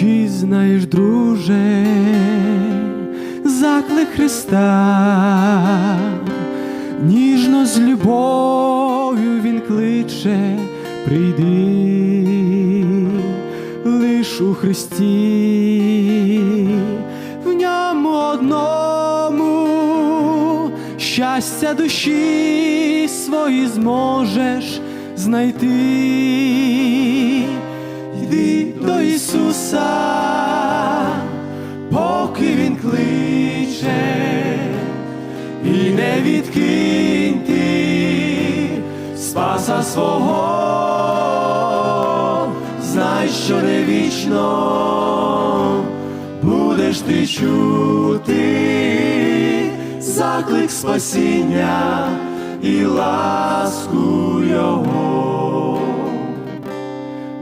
Чи знаєш, друже, заклик Христа, ніжно з любов'ю Він кличе, прийди лиш у Христі, в ньому одному щастя душі свої зможеш знайти. Йди до Ісуса, поки Він кличе, і не відкинь ти спаса свого, знай, що не вічно будеш ти чути. Заклик спасіння і ласку Його.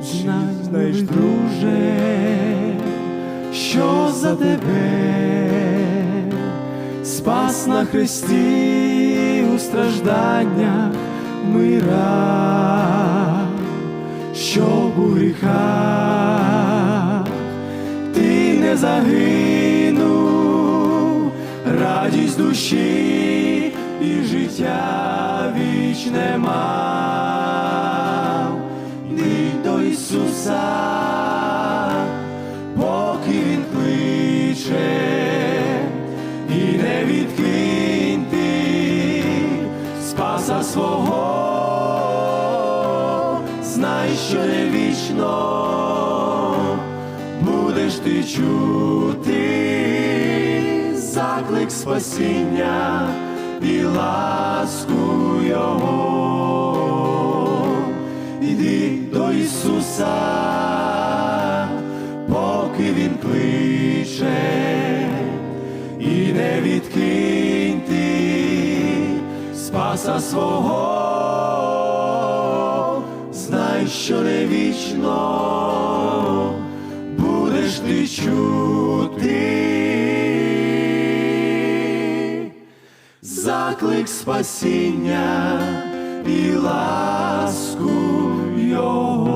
Знай, знаєш, друже, що за тебе спас на хресті у стражданнях мира, щоб у гріхах ти не загинув, радість душі і життя вічне мав. Не відкинь ти спаса свого, знай, що не вічно будеш ти чути заклик спасіння і ласку Його. Іди до Ісуса, поки Він кличе, спаса свого, знай, що не вічно будеш ти чути. Заклик спасіння і ласку Його.